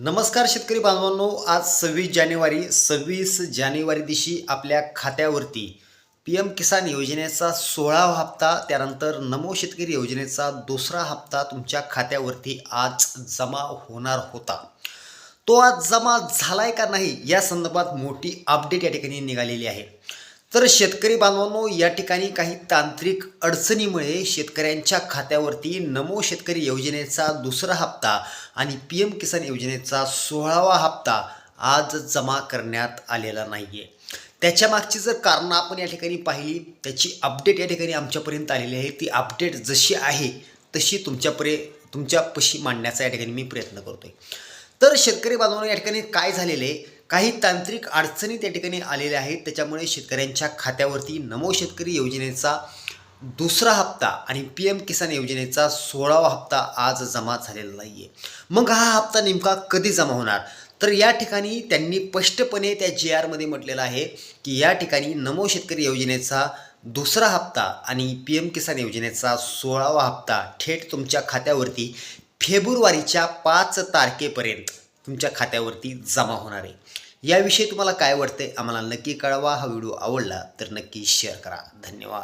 नमस्कार शेतकरी बांधवांनो आज सव्वीस जानेवारी सव्वीस जानेवारी दिवशी आपल्या खात्यावरती पी एम किसान योजनेचा सोळावा हप्ता त्यानंतर नमो शेतकरी योजनेचा दुसरा हप्ता तुमच्या खात्यावरती आज जमा होणार होता. तो आज जमा झालाय का नाही या संदर्भात मोठी अपडेट या ठिकाणी निघालेली आहे. तर शेतकरी बांधवांनो या ठिकाणी काही तांत्रिक अडचणीमुळे शेतकऱ्यांच्या खात्यावरती नमो शेतकरी योजनेचा दुसरा हप्ता आणि पी एम किसान योजनेचा सोळावा हप्ता आज जमा करण्यात आलेला नाही आहे त्याच्या मागची जर कारणं आपण या ठिकाणी पाहिली त्याची अपडेट या ठिकाणी आमच्यापर्यंत आलेली आहे. ती अपडेट जशी आहे तशी तुमच्यापर्य तुमच्यापाशी मांडण्याचा या ठिकाणी मी प्रयत्न करतो आहे तर शेतकरी बांधवांना या ठिकाणी काय झालेलं आहे? काही तांत्रिक अडचणी त्या ठिकाणी आलेल्या आहेत. त्याच्यामुळे शेतकऱ्यांच्या खात्यावरती नमो शेतकरी योजनेचा दुसरा हप्ता आणि पी एम किसान योजनेचा सोळावा हप्ता आज जमा झालेला नाही आहे मग हा हप्ता नेमका कधी जमा होणार? तर या ठिकाणी त्यांनी स्पष्टपणे त्या जी आरमध्ये म्हटलेलं आहे की या ठिकाणी नमो शेतकरी योजनेचा दुसरा हप्ता आणि पी एम किसान योजनेचा सोळावा हप्ता थेट तुमच्या खात्यावरती फेब्रुवारीच्या पाच तारखेपर्यंत तुमच्या खात्यावरती जमा होणार आहे. याविषयी तुम्हाला काय वाटते आम्हाला नक्की कळवा. हा व्हिडिओ आवडला तर नक्की शेअर करा. धन्यवाद.